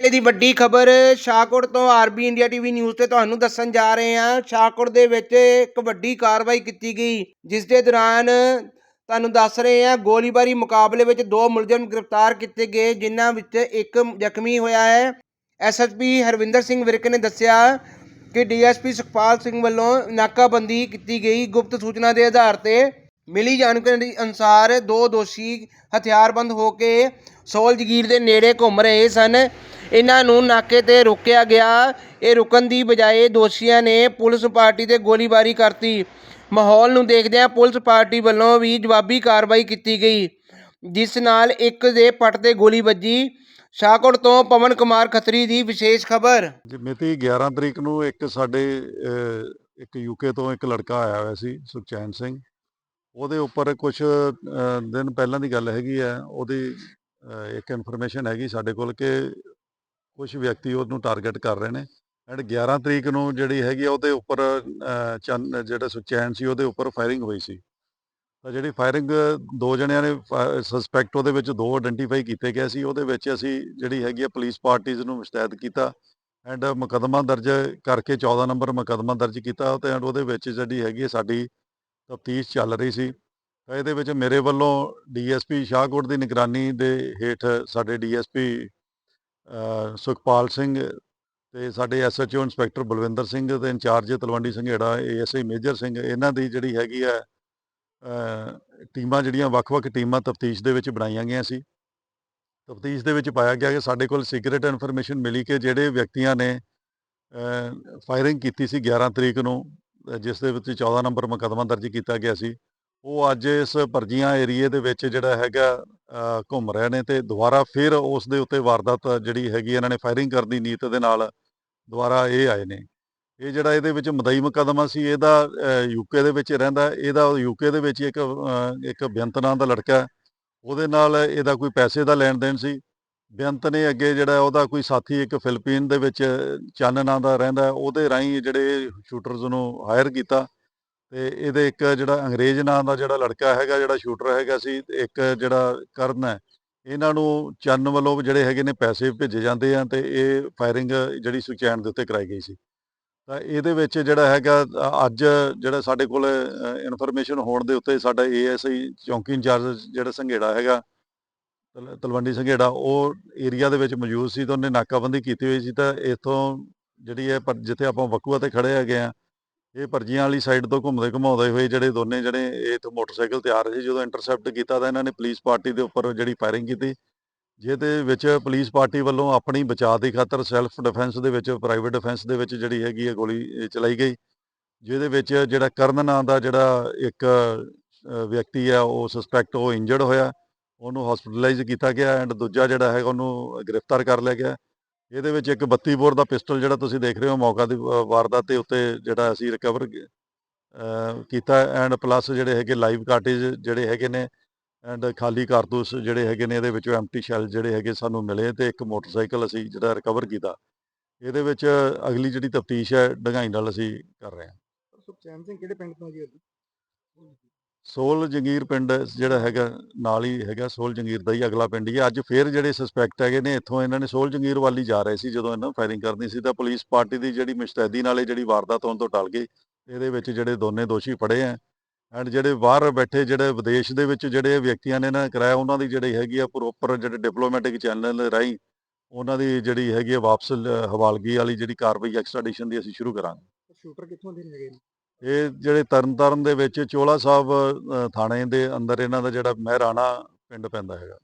ਇਹ ਦੀ ਵੱਡੀ ਖਬਰ, ਸ਼ਾਹਕੋਟ ਤੋਂ ਆਰਬੀ ਇੰਡੀਆ ਟੀਵੀ ਨਿਊਜ਼ ਤੇ ਤੁਹਾਨੂੰ ਦੱਸਣ ਜਾ ਰਹੇ ਹਾਂ। ਸ਼ਾਹਕੋਟ ਦੇ ਵਿੱਚ ਇੱਕ ਵੱਡੀ ਕਾਰਵਾਈ ਕੀਤੀ ਗਈ, ਜਿਸ ਦੇ ਦੌਰਾਨ ਤੁਹਾਨੂੰ ਦੱਸ ਰਹੇ ਹਾਂ, ਗੋਲੀਬਾਰੀ ਮੁਕਾਬਲੇ ਵਿੱਚ ਦੋ ਮੁਲਜ਼ਮ ਗ੍ਰਿਫਤਾਰ ਕੀਤੇ ਗਏ, ਜਿਨ੍ਹਾਂ ਵਿੱਚ ਇੱਕ ਜ਼ਖਮੀ ਹੋਇਆ ਹੈ। ਐਸਐਸਪੀ ਹਰਵਿੰਦਰ ਸਿੰਘ ਵਿਰਕ ਨੇ ਦੱਸਿਆ ਕਿ ਡੀਐਸਪੀ ਸੁਖਪਾਲ ਸਿੰਘ ਵੱਲੋਂ ਨਾਕਾਬੰਦੀ ਕੀਤੀ ਗਈ। ਗੁਪਤ ਸੂਚਨਾ ਦੇ ਆਧਾਰ ਤੇ ਮਿਲੀ ਜਾਣਕਾਰੀ ਅਨੁਸਾਰ ਦੋ ਦੋਸ਼ੀ ਹਥਿਆਰਬੰਦ ਹੋ ਕੇ ਸੋਲ ਜਗੀਰ ਦੇ ਨੇੜੇ ਘੁੰਮ ਰਹੇ ਸਨ। ਇਹਨਾਂ ਨੂੰ ਨਾਕੇ ਤੇ ਰੋਕਿਆ ਗਿਆ। ਇਹ ਰੁਕਣ ਦੀ ਬਜਾਏ ਦੋਸ਼ੀਆਂ ਨੇ ਪੁਲਿਸ ਪਾਰਟੀ ਤੇ ਗੋਲੀਬਾਰੀ ਕਰਤੀ। ਮਾਹੌਲ ਨੂੰ ਦੇਖਦਿਆਂ ਪੁਲਿਸ ਪਾਰਟੀ ਵੱਲੋਂ ਵੀ ਜਵਾਬੀ ਕਾਰਵਾਈ ਕੀਤੀ ਗਈ, ਜਿਸ ਨਾਲ ਇੱਕ ਦੇ ਪੱਟ ਤੇ ਗੋਲੀ ਵੱਜੀ। ਸ਼ਾਹਕੋਟ ਤੋਂ ਪਵਨ ਕੁਮਾਰ ਖੱਤਰੀ ਦੀ ਵਿਸ਼ੇਸ਼ ਖਬਰ। ਜੀ ਮਿਤੀ 11 ਤਰੀਕ ਨੂੰ ਇੱਕ ਸਾਡੇ ਇੱਕ ਯੂਕੇ ਤੋਂ ਇੱਕ ਲੜਕਾ ਆਇਆ ਹੋਇਆ ਸੀ, ਸੁਖਚੈਨ ਸਿੰਘ। ਉਹਦੇ ਉੱਪਰ ਕੁਝ ਦਿਨ ਪਹਿਲਾਂ ਦੀ ਗੱਲ ਹੈਗੀ ਹੈ। ਉਹਦੀ ਇੱਕ ਇਨਫੋਰਮੇਸ਼ਨ ਹੈਗੀ ਸਾਡੇ ਕੋਲ ਕਿ ਕੁਝ ਵਿਅਕਤੀ ਉਹਨੂੰ ਟਾਰਗੇਟ ਕਰ ਰਹੇ ਨੇ ਐਂਡ 11 ਤਰੀਕ ਨੂੰ ਜਿਹੜੀ ਹੈਗੀ ਆ ਉਹਦੇ ਉੱਪਰ ਅਹ, ਚੰਨ ਜਿਹੜਾ ਸੁਚੈਨ ਸੀ ਉਹਦੇ ਉੱਪਰ ਫਾਇਰਿੰਗ ਹੋਈ ਸੀ। ਤਾਂ ਜਿਹੜੀ ਫਾਇਰਿੰਗ ਦੋ ਜਣਿਆਂ ਨੇ ਸਸਪੈਕਟ ਉਹਦੇ ਵਿੱਚ ਦੋ ਆਇਡੈਂਟੀਫਾਈ ਕੀਤੇ ਗਏ ਸੀ ਉਹਦੇ ਵਿੱਚ ਅਸੀਂ ਜਿਹੜੀ ਹੈਗੀ ਆ ਪੁਲਿਸ ਪਾਰਟੀਆਂ ਨੂੰ ਮੁਸ਼ਤੈਦ ਕੀਤਾ ਐਂਡ ਮੁਕੱਦਮਾ ਦਰਜ ਕਰਕੇ 14 ਨੰਬਰ ਮੁਕੱਦਮਾ ਦਰਜ ਕੀਤਾ ਤੇ ਐਂਡ ਉਹਦੇ ਵਿੱਚ ਜਿਹੜੀ ਹੈਗੀ ਆ ਸਾਡੀ ਤਫਤੀਸ਼ ਚੱਲ ਰਹੀ ਸੀ। ਇਹਦੇ ਵਿੱਚ ਮੇਰੇ ਵੱਲੋਂ ਡੀਐਸਪੀ ਸ਼ਾਹਕੋਟ ਦੀ ਨਿਗਰਾਨੀ ਦੇ ਹੇਠ ਸਾਡੇ ਡੀਐਸਪੀ ਸੁਖਪਾਲ ਸਿੰਘ ਤੇ ਸਾਡੇ ਐਸਐਚਓ ਇੰਸਪੈਕਟਰ ਬਲਵਿੰਦਰ ਸਿੰਘ ਤੇ incharge Talwandi Singhera, ASI major Singh, ਇਹਨਾਂ ਦੀ ਜਿਹੜੀ ਹੈਗੀ ਆ ਟੀਮਾਂ ਜਿਹੜੀਆਂ ਵੱਖ-ਵੱਖ ਟੀਮਾਂ ਤਫਤੀਸ਼ ਦੇ ਵਿੱਚ ਬਣਾਈਆਂ ਗਈਆਂ ਸੀ। ਤਫਤੀਸ਼ ਦੇ ਵਿੱਚ ਪਾਇਆ ਗਿਆ ਕਿ ਸਾਡੇ ਕੋਲ ਸੀਕ੍ਰੀਟ ਇਨਫੋਰਮੇਸ਼ਨ ਮਿਲੀ ਕਿ ਜਿਹੜੇ ਵਿਅਕਤੀਆਂ ਨੇ ਫਾਇਰਿੰਗ ਕੀਤੀ ਸੀ 11 ਤਰੀਕ ਨੂੰ, ਜਿਸ ਦੇ ਵਿੱਚ 14 ਨੰਬਰ ਮੁਕੱਦਮਾ ਦਰਜ ਕੀਤਾ ਗਿਆ ਸੀ। ਉਹ ਅੱਜ ਇਸ ਪਰਜੀਆਂ ਏਰੀਏ ਦੇ ਵਿੱਚ ਜਿਹੜਾ ਹੈਗਾ ਘੁੰਮ ਰਹੇ ਨੇ ਤੇ ਦੁਬਾਰਾ ਫਿਰ ਉਸ ਦੇ ਉੱਤੇ ਵਾਰਦਾਤ ਜਿਹੜੀ ਹੈਗੀ ਇਹਨਾਂ ਨੇ ਫਾਇਰਿੰਗ ਕਰਨ ਦੀ ਨੀਤ ਦੇ ਨਾਲ, ਦੁਬਾਰਾ ਇਹ ਆਏ ਨੇ। ਇਹ ਜਿਹੜਾ ਇਹਦੇ ਵਿੱਚ ਮਦਈ ਮੁਕੱਦਮਾ ਸੀ, ਇਹਦਾ ਯੂਕੇ ਦੇ ਵਿੱਚ ਰਹਿੰਦਾ ਇਹਦਾ ਯੂਕੇ ਦੇ ਵਿੱਚ ਇੱਕ ਇੱਕ ਬੇਅੰਤ ਨਾਂ ਦਾ ਲੜਕਾ ਉਹਦੇ ਨਾਲ ਇਹਦਾ ਕੋਈ ਪੈਸੇ ਦਾ ਲੈਣ ਦੇਣ ਸੀ। ਬੇਅੰਤ ਨੇ ਅੱਗੇ ਜਿਹੜਾ ਉਹਦਾ ਕੋਈ ਸਾਥੀ ਇੱਕ ਫਿਲੀਪੀਨ ਦੇ ਵਿੱਚ ਚੰਨ ਨਾਂ ਦਾ ਰਹਿੰਦਾ ਉਹਦੇ ਰਾਹੀਂ ਜਿਹੜੇ ਸ਼ੂਟਰਸ ਨੂੰ ਹਾਇਰ ਕੀਤਾ। ਤੇ ਇਹਦੇ ਇੱਕ ਜਿਹੜਾ ਅੰਗਰੇਜ਼ ਨਾਂ ਦਾ ਜਿਹੜਾ ਲੜਕਾ ਹੈਗਾ, ਜਿਹੜਾ ਸ਼ੂਟਰ ਹੈਗਾ ਸੀ, ਤੇ ਇੱਕ ਜਿਹੜਾ ਕਰਨ ਹੈ, ਇਹਨਾਂ ਨੂੰ ਚੰਨ ਵੱਲੋਂ ਜਿਹੜੇ ਹੈਗੇ ਨੇ ਪੈਸੇ ਭੇਜੇ ਜਾਂਦੇ ਆ ਤੇ ਇਹ ਫਾਇਰਿੰਗ ਜਿਹੜੀ ਸੁਚੈਨ ਦੇ ਉੱਤੇ ਕਰਾਈ ਗਈ ਸੀ। ਤਾਂ ਇਹਦੇ ਵਿੱਚ ਜਿਹੜਾ ਹੈਗਾ, ਅੱਜ ਜਿਹੜਾ ਸਾਡੇ ਕੋਲ ਇਨਫੋਰਮੇਸ਼ਨ ਹੋਣ ਦੇ ਉੱਤੇ ਸਾਡਾ ਏਐਸਆਈ ਚੌਂਕੀ ਇੰਚਾਰਜ ਜਿਹੜਾ ਸੰਘੇੜਾ ਹੈਗਾ, ਤਲ- ਤਲਵੰਡੀ ਸੰਘੇੜਾ, ਉਹ ਏਰੀਆ ਦੇ ਵਿੱਚ ਮੌਜੂਦ ਸੀ ਤਾਂ ਉਹਨੇ ਨਾਕਾਬੰਦੀ ਕੀਤੀ ਹੋਈ ਸੀ, ਤਾਂ ਇੱਥੋਂ ਜਿਹੜੀ ਹੈ, ਪਰ ਜਿੱਥੇ ਆਪਾਂ ਵਕੂਆ ਤੇ ਖੜੇ ਹੈਗੇ ਆ ਇਹ ਪਰਜੀਆਂ ਵਾਲੀ ਸਾਈਡ ਤੋਂ ਘੁੰਮਦੇ ਘੁਮਾਉਂਦੇ ਹੋਏ ਜਿਹੜੇ ਦੋਨੇ ਜਿਹੜੇ ਇਹ ਤੋਂ ਮੋਟਰਸਾਈਕਲ ਤੇ ਆ ਰਹੇ ਸੀ, ਜਦੋਂ ਇੰਟਰਸੈਪਟ ਕੀਤਾ ਤਾਂ ਇਹਨਾਂ ਨੇ ਪੁਲਿਸ ਪਾਰਟੀ ਦੇ ਉੱਪਰ ਜਿਹੜੀ ਫਾਇਰਿੰਗ ਕੀਤੀ, ਜਿਹਦੇ ਵਿੱਚ ਪੁਲਿਸ ਪਾਰਟੀ ਵੱਲੋਂ ਆਪਣੀ ਬਚਾਅ ਦੀ ਖਾਤਰ ਸੈਲਫ ਡਿਫੈਂਸ ਦੇ ਵਿੱਚ ਪ੍ਰਾਈਵੇਟ ਡਿਫੈਂਸ ਦੇ ਵਿੱਚ ਜਿਹੜੀ ਹੈਗੀ ਹੈ ਗੋਲੀ ਚਲਾਈ ਗਈ, ਜਿਹਦੇ ਵਿੱਚ ਜਿਹੜਾ ਕਰਨ ਨਾਂ ਦਾ ਜਿਹੜਾ ਇੱਕ ਵਿਅਕਤੀ ਆ, ਉਹ ਸਸਪੈਕਟ ਉਹ ਇੰਜਰਡ ਹੋਇਆ, ਉਹਨੂੰ ਹਸਪੀਟਲਾਈਜ਼ ਕੀਤਾ ਗਿਆ ਐਂਡ ਦੂਜਾ ਜਿਹੜਾ ਹੈਗਾ ਉਹਨੂੰ ਗ੍ਰਿਫਤਾਰ ਕਰ ਲਿਆ ਗਿਆ। ਇਹਦੇ ਵਿੱਚ ਇੱਕ 32 ਬੋਰ ਦਾ ਪਿਸਟਲ ਜਿਹੜਾ ਤੁਸੀਂ ਦੇਖ ਰਹੇ ਹੋ ਮੌਕਾ ਦੀ ਅ, ਵਾਰਦਾਤ ਦੇ ਉੱਤੇ ਜਿਹੜਾ ਅਸੀਂ ਰਿਕਵਰ ਕੀਤਾ ਐਂਡ ਪਲੱਸ ਜਿਹੜੇ ਹੈਗੇ ਲਾਈਵ ਕਾਰਟੇਜ ਜਿਹੜੇ ਹੈਗੇ ਨੇ ਐਂਡ ਖਾਲੀ ਕਾਰਤੂਸ ਜਿਹੜੇ ਹੈਗੇ ਨੇ ਇਹਦੇ ਵਿੱਚੋਂ ਐਮਟੀ ਸ਼ੈਲ ਜਿਹੜੇ ਹੈਗੇ ਸਾਨੂੰ ਮਿਲੇ ਤੇ ਇੱਕ ਮੋਟਰਸਾਈਕਲ ਅਸੀਂ ਜਿਹੜਾ ਰਿਕਵਰ ਕੀਤਾ। ਇਹਦੇ ਵਿੱਚ ਅਗਲੀ ਜਿਹੜੀ ਤਫਤੀਸ਼ ਹੈ ਡੰਗਾਈ ਨਾਲ ਅਸੀਂ ਕਰ ਰਹੇ ਹਾਂ। ਸੁਖਚੈਨ ਸਿੰਘ ਕਿਹੜੇ ਪਿੰਡ ਤੋਂ ਜੀ ਸੋਲ ਜੰਗੀਰ ਪਿੰਡ ਜਿਹੜਾ ਹੈਗਾ, ਨਾਲ ਹੀ ਹੈਗਾ ਸੋਲ ਜੰਗੀਰ ਦਾ ਹੀ ਅਗਲਾ ਪਿੰਡ ਹੀ ਹੈ। ਅੱਜ ਫੇਰ ਜਿਹੜੇ ਸਸਪੈਕਟ ਹੈਗੇ ਨੇ, ਇੱਥੋਂ ਇਹਨਾਂ ਨੇ ਸੋਲ ਜੰਗੀਰ ਵਾਲੀ ਜਾ ਰਹੇ ਸੀ ਜਦੋਂ ਇਹਨਾਂ ਫਾਇਰਿੰਗ ਕਰਨੀ ਸੀ ਤਾਂ ਪੁਲਿਸ ਪਾਰਟੀ ਦੀ ਜਿਹੜੀ ਮੁਸ਼ਤੈਦੀ ਨਾਲੇ ਜਿਹੜੀ ਵਾਰਦਾਤ ਹੋਣ ਤੋਂ ਟਲ ਗਈ, ਇਹਦੇ ਵਿੱਚ ਜਿਹੜੇ ਦੋਨੇ ਦੋਸ਼ੀ ਫੜੇ ਆ ਐਂਡ ਜਿਹੜੇ ਬਾਹਰ ਬੈਠੇ ਜਿਹੜੇ ਵਿਦੇਸ਼ ਦੇ ਵਿੱਚ ਜਿਹੜੇ ਵਿਅਕਤੀਆਂ ਨੇ ਇਹਨਾਂ ਨੇ ਕਰਾਇਆ ਉਹਨਾਂ ਦੀ ਜਿਹੜੀ ਹੈਗੀ ਆ ਪ੍ਰੋਪਰ ਜਿਹੜੇ ਡਿਪਲੋਮੈਟਿਕ ਚੈਨਲ ਰਾਹੀਂ ਉਹਨਾਂ ਦੀ ਜਿਹੜੀ ਹੈਗੀ ਆ ਵਾਪਸ ਹਵਾਲਗੀ ਵਾਲੀ ਜਿਹੜੀ ਕਾਰਵਾਈ ਐਕਸਟ੍ਰੈਡੀਸ਼ਨ ਦੀ ਅਸੀਂ ਸ਼ੁਰੂ ਕਰਾਂਗੇ। ਸ਼ੂਟਰ ਕਿੱਥੋਂ ਦੇ ਹੈਗੇ ਇਹ ਜਿਹੜੇ ਤਰਨਤਾਰਨ ਦੇ ਵਿੱਚ ਚੋਲਾ ਸਾਹਿਬ ਥਾਣੇ ਦੇ ਅੰਦਰ ਇਹਨਾਂ ਦਾ ਜਿਹੜਾ ਮਹਿਰਾਣਾ ਪਿੰਡ ਪੈਂਦਾ ਹੈਗਾ।